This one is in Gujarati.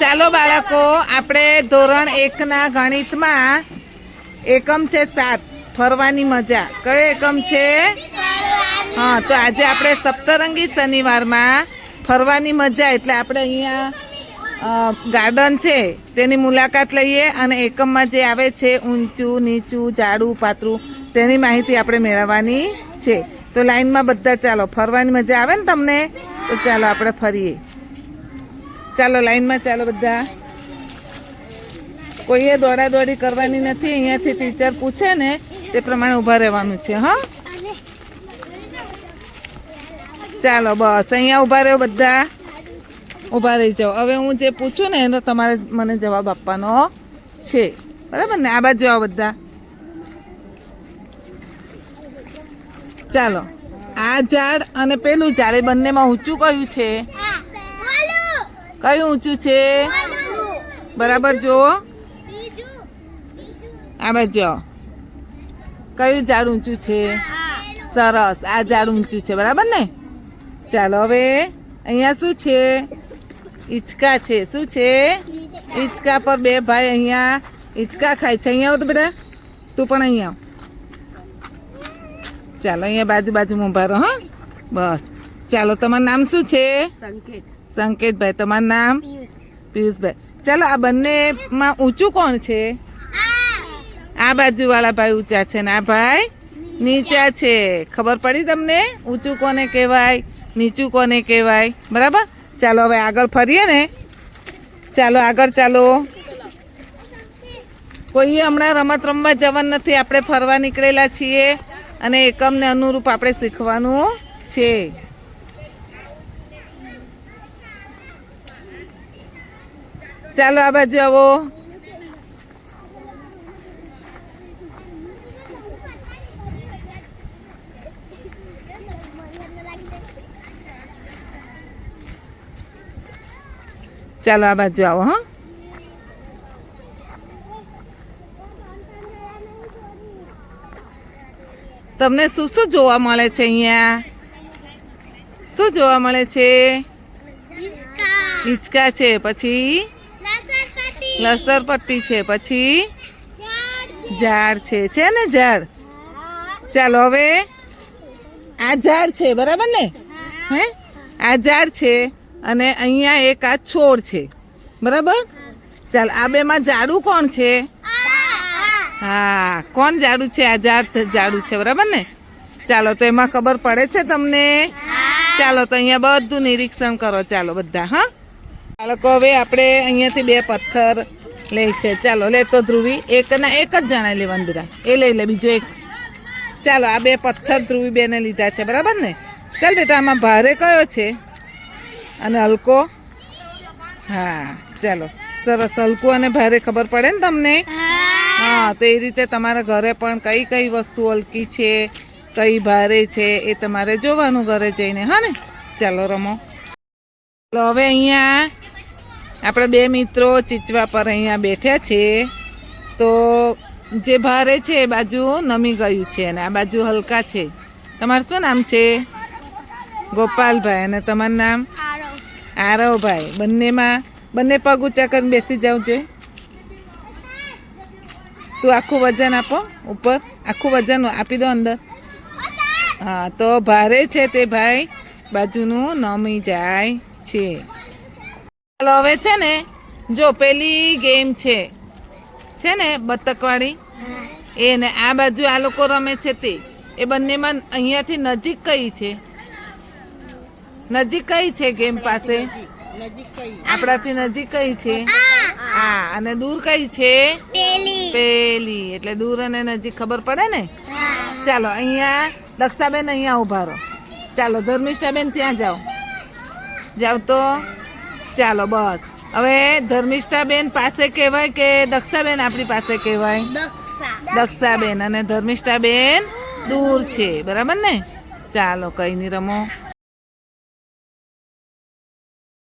ચાલો બાળકો, આપણે ધોરણ એકના ગણિતમાં એકમ છે સાત. ફરવાની મજા. કયો એકમ છે? હા, તો આજે આપણે સપ્તરંગી શનિવારમાં ફરવાની મજા એટલે આપણે અહીંયા ગાર્ડન છે, તેની મુલાકાત લઈએ અને એકમમાં જે આવે છે ઊંચું, નીચું, જાડું, પાતળું, તેની માહિતી આપણે મેળવવાની છે. તો લાઈનમાં બધા ચાલો, ફરવાની મજા આવે ને તમને? તો ચાલો આપણે ફરીએ. ચાલો, લાઈનમાં ચાલો બધા. કોઈએ દોડા દોડી કરવાની નથી, અહીંયાથી ટીચર પૂછે ને તે પ્રમાણે ઊભા રહેવાનું છે, હા? ચાલો, બસ, અહીંયા ઊભા રહ્યો બધા. ઊભા રહી જાઓ. હવે હું જે પૂછું ને એનો તમારે મને જવાબ આપવાનો છે. બરાબર ને? આ બાજુ આવો બધા. ચાલો, આ ઝાડ અને પેલું ઝાડ એ બંનેમાં ઊંચું કયું છે? કયું ઊંચું છે? બરાબર જુઓ. આ બાજુ. કયું ઝાડ ઊંચું છે? સરસ. આ ઝાડ ઊંચું છે. બરાબર ને? ચાલો હવે અહીંયા શું છે? હિંચકા છે. શું છે? હિંચકા પર બે ભાઈ અહીંયા હિંચકા ખાય છે. અહીંયા આવો તો બેટા. તું પણ અહીંયા ચાલો, અહીંયા બાજુ બાજુમાં ઊભા રહો, હા. બસ. ચાલો, તમારું નામ શું છે? સંકેત. સંકેતભાઈ તમારું નામ? પિયુષ. પિયુષભાઈ ચાલો આ બંનેમાં ઊંચું કોણ છે? આ બાજુ વાળા ભાઈ ઊંચા છે ને? આ ભાઈ નીચા છે. ખબર પડી તમને? ઊંચું કોને કહેવાય? નીચું કોને કહેવાય? બરાબર? ચાલો હવે આગળ ફરીએ ને? ચાલો આગળ ચાલો. કોઈ હમણાં રમત રમવા જવાનું નથી. આપણે ફરવા નીકળેલા છીએ અને એકમને અનુરૂપ આપણે શીખવાનું છે. ચાલો આ બાજુ આવો. ચાલો આ બાજુ આવો હા. તમને શું શું જોવા મળે છે અહીંયા? શું જોવા મળે છે? હિંચકા. છે પછી? લસર પટ્ટી છે, પછી? ઝાડ છે છે ને ઝાડ ચાલો હવે આ ઝાડ છે, બરાબર ને? હે? આ ઝાડ છે અને અહીંયા એક આ છોડ છે, બરાબર? ચાલ, આ બેમાં ઝાડું કોણ છે? હા, કોણ ઝાડું છે? આ ઝાડ ઝાડું છે, બરાબર ને? ચાલો, તો એમાં ખબર પડે છે તમને? ચાલો, તો અહીંયા બધું નિરીક્ષણ કરો, ચાલો, બધા, હા? બાળકો, હવે આપણે અહીંયાથી બે પથ્થર લે છે. ચાલો, લે તો ધ્રુવી. એકના એક જ જણા લેવાનું બધા એ લઈ લે બીજો એક. ચાલો, આ બે પથ્થર ધ્રુવી બેને લીધા છે. બરાબર ને? ચાલ બેટા, આમાં ભારે કયો છે? અને હલકો? હા, ચાલો. સરસ હલકું અને ભારે ખબર પડે ને તમને? હા, તો એ રીતે તમારા ઘરે પણ કઈ કઈ વસ્તુ હલકી છે, કઈ ભારે છે, એ તમારે જોવાનું ઘરે જઈને. હા ને? ચાલો, રમો. ચાલો હવે અહીંયા આપણે બે મિત્રો ચીચવા પર અહીંયા બેઠ્યા છે. તો જે ભારે છે એ બાજુ નમી ગયું છે અને આ બાજુ હલકા છે. તમારું શું નામ છે? ગોપાલભાઈ. અને તમારું નામ? આરવભાઈ. બંનેમાં, બંને પગ ઊંચા કરીને બેસી જાવ જોઈએ તું આખું વજન આપો, ઉપર. આખું વજન આપી દો અંદર. હા, તો ભારે છે તે ભાઈ. બાજુનું નમી જાય. છે. ચાલો હવે છે ને જો પેલી ગેમ છે. છે ને બતકવાળી? એ ને આ બાજુ આ લોકો રમે છે તે. એ બંનેમાં અહીંયાથી નજીક કઈ છે? નજીક કઈ છે ગેમ પાસે? આપણાથી નજીક કઈ છે? હા. અને દૂર કઈ છે? પેલી. એટલે દૂર અને નજીક ખબર પડે ને? ચાલો અહીંયા દક્ષાબેન અહીંયા ઊભા રહો. ચાલો ધર્મિષ્ઠાબેન ત્યાં જાઓ. જાઓ તો? ચાલો બસ. હવે ધર્મિષ્ઠાબેન પાસે કહેવાય કે દક્ષાબેન આપણી પાસે કહેવાય? દક્ષાબેન અને ધર્મિષ્ઠાબેન દૂર છે. બરાબર ને? ચાલો કઈ નહીં રમો.